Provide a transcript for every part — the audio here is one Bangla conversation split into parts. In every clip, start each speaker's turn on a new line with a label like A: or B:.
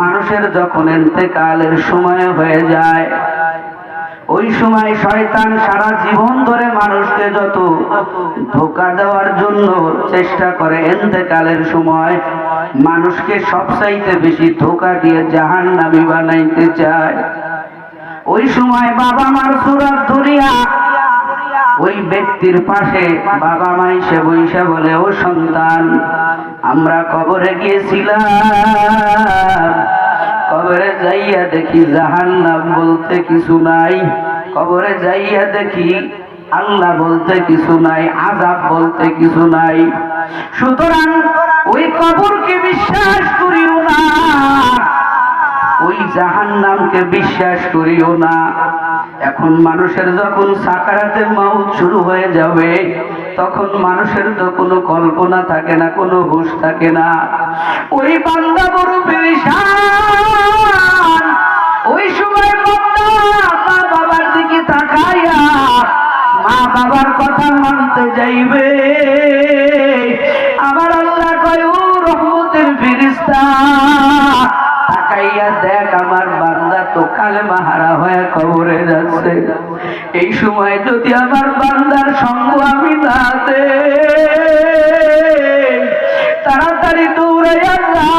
A: মানুষের যখন এতেকালের সময় হয়ে যায়, ওই সময় শয়তান সারা জীবন ধরে মানুষকে যত ধোকা দেওয়ার জন্য চেষ্টা করে এতেকালের সময়, মানুষকে সবচাইতে বেশি ধোকা দিয়ে জাহান নামি বানাইতে চায়। ওই সময় বাবা মার সুরাত ধরিয়া ওই ব্যক্তির পাশে বাবা মাই সে বৈশা বলে, ও সন্তান, আমরা কবরে গিয়েছিলাম। কবরে যাইয়া দেখি জাহান্নাম বলতে কিছু নাই। কবরে যাইয়া দেখি আল্লাহ বলতে কিছু নাই আজাব বলতে কিছু নাই। সুতরাং ওই কবরকে বিশ্বাস করিও না। ওই জাহান নামকে বিশ্বাস করিও না। এখন মানুষের যখন সাকারাতে মাউত শুরু হয়ে যাবে, তখন মানুষের তো কোনো কল্পনা থাকে না, কোনো হুশ থাকে না। ওই বান্দা বড় পেরেশান, ওই সময় মা বাবার দিকে তাকাইয়া মা বাবার কথা মানতে যাইবে। আমার আল্লাহ কয়, ও রহমতের ফিরিস্তা তাকাইয়া দেখ আমার বান্দা তো কালেমা হারা হয়ে কবরে যাচ্ছে। এই সময় যদি আমার বান্দার সঙ্গ আমি না তাড়াতাড়ি দৌড়াইয়া যা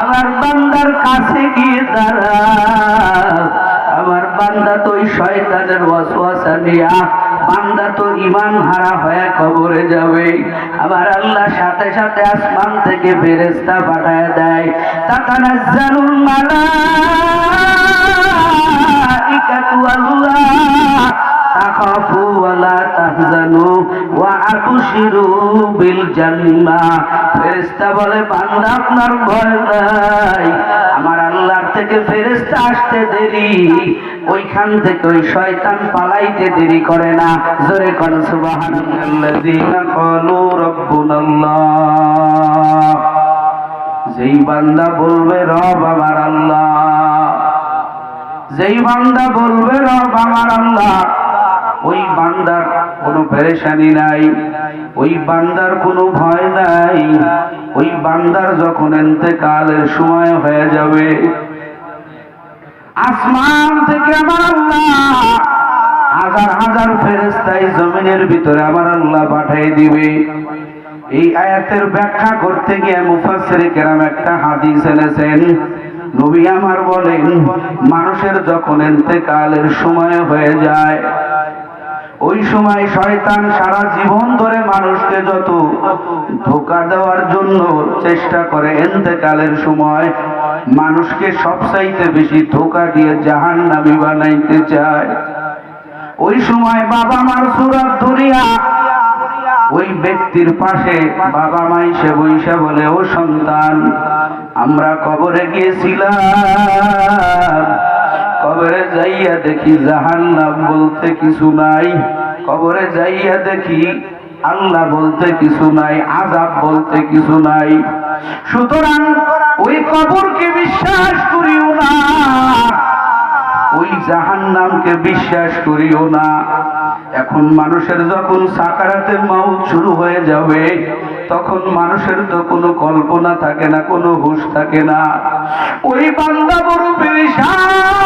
A: আমার বান্দার কাছে গিয়ে দাঁড়া। আমার বান্দা তো ওই শয়তানের ওয়াসওয়াসা নিয়া বান্দা তো ইমান হারা হয়ে কবরে যাবে। আবার আল্লাহ সাথে সাথে আসমান থেকে ফেরেস্তা পাঠায় দেয়। তাতানাজ্জালুল মালাইকাতু আল্লাহ। জান্নাহ ফেরেশতা বলে বান্দা আপনার ভয় নাই। আমার আল্লাহর থেকে ফেরেশতা আসতে দেরি। ওইখান থেকে ওই শয়তান পালাইতে দেরি করে না। জোরে কোন সুবহানাল্লাযীনা ক্বালু রাব্বুনাল্লাহ। যেই বান্দা বলবে রব আমার আল্লাহ। যেই বান্দা বলবে রব আমার আল্লাহ। ওই বান্দার কোনো পেরেশানি নাই, ওই বান্দার কোনো ভয় নাই, ওই বান্দার যখন এতেকালের সময় হয়ে যাবে, আসমান থেকে আমার আল্লাহ, হাজার হাজার ফেরেস্তাই জমিনের ভিতরে আমার আল্লাহ পাঠিয়ে দিবে। এই আয়াতের ব্যাখ্যা করতে গিয়ে মুফাসসির কেরাম একটা হাদিস এনেছেন, নবী আমার বলেন, মানুষের যখন এতেকালের সময় হয়ে যায় ওই সময় শয়তান সারা জীবন ধরে মানুষকে যত ধোকা দেওয়ার জন্য চেষ্টা করে এতেকালের সময়, মানুষকে সবচাইতে বেশি ধোকা দিয়ে জাহান নামি বানাইতে চায়। ওই সময় বাবা মার সুরাত ধরিয়া ওই ব্যক্তির পাশে বাবা মাই সে বৈশা বলে, ও সন্তান, আমরা কবরে গিয়েছিলাম। কবরে যাইয়া দেখি জাহান্নাম বলতে কিছু নাই। কবরে যাইয়া দেখি আল্লাহ বলতে কিছু নাই আজাব বলতে কিছু নাই। সুতরাং ওই কবরকে বিশ্বাস করিও না, ওই জাহান নামকে বিশ্বাস করিও না। এখন মানুষের যখন সাকারাতে মাউত শুরু হয়ে যাবে, তখন মানুষের তো কোনো কল্পনা থাকে না, কোনো হুশ থাকে না। ওই বান্দা বড় পেরেশান।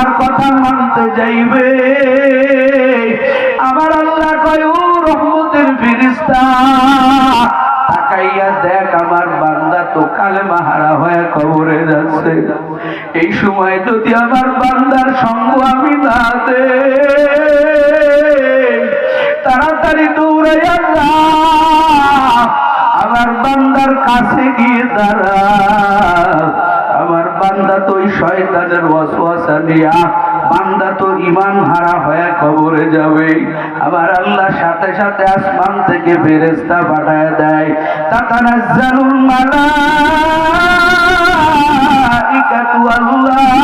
A: বাবার কথা মানতে যাইবে। আমার আল্লাহ রহমতের ফিরিস্তা আমার এই সময় যদি আমার বান্দার সঙ্গ আমি তাড়াতাড়ি দৌড়াইয়া আমার বান্দার কাছে গিয়ে দাঁড়া আমার বান্দা তো ওই শয়তানের ওয়াসওয়াসা নিয়া বান্দা তো ইমান হারা হয়ে কবরে যাবে। আবার আল্লাহ সাথে সাথে আসমান থেকে ফেরেস্তা পাঠায় দেয়। তাতানাজ্জালুল মালাইকাতু আল্লাহ।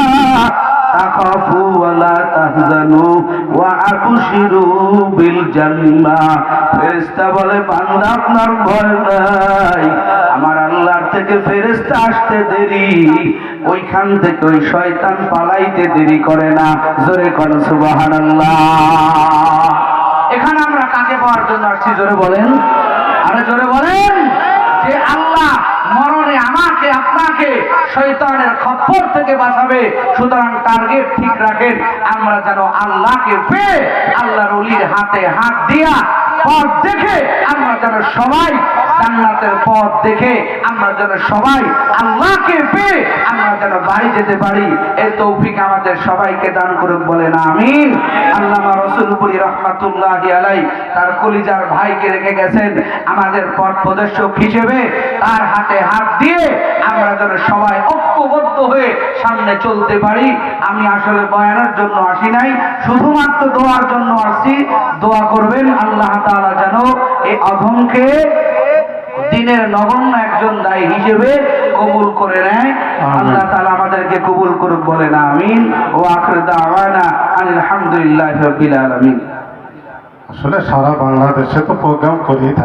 A: তাহজানু ওয়া আবশিরু বিল জান্নাহ ফেরেশতা বলে, বান্দা, আপনার ভয় নাই। আমার আল্লাহর থেকে ফেরেশতা আসতে দেরি। ওইখান থেকে ওই শয়তান পালাইতে দেরি করে না। জোরে কোন, সুবহানাল্লাহ। এখানে আমরা কাকে পাওয়ার জন্য আসছি? জোরে বলেন। আরে জোরে বলেন যে আল্লাহ মরণে আমাকে, আপনাকে শৈতানের খপ্পর থেকে বাঁচাবে। সুতরাং টার্গেট ঠিক রাখেন। আমরা যেন আল্লাহকে পেয়ে, আল্লাহর অলির হাতে হাত দিয়া পথ দেখে আমরা যেন সবাই জান্নাতের পথ দেখে আমরা যেন সবাই আল্লাহকে পেয়ে আমরা যেন বাড়ি যেতে পারি। এই তৌফিক আমাদের সবাইকে দান করুক বলেন, আমিন। আল্লামা রসুলপুরি রহমাতুল্লাহ আলাই তার কলিজার ভাইকে রেখে গেছেন আমাদের পথ প্রদর্শক হিসেবে। তার হাতে হাত দিয়ে আমরা যেন সবাই ঐক্যবদ্ধ হয়ে সামনে চলতে পারি। আমি আসলে বয়ানের জন্য আসি নাই, শুধুমাত্র দোয়ার জন্য আসছি। দোয়া করবেন আল্লাহ তাআলা যেন এই অধমকে দিনের নগণ্য একজন দায়ী হিসেবে কবুল করে নেয়। আল্লাহ তালা আমাদেরকে কবুল করুক না আমিন। ও আখরে দাওয়ানা আলহামদুলিল্লাহ আলামিন।
B: আসলে সারা বাংলাদেশে তো প্রোগ্রাম করেই থাকে।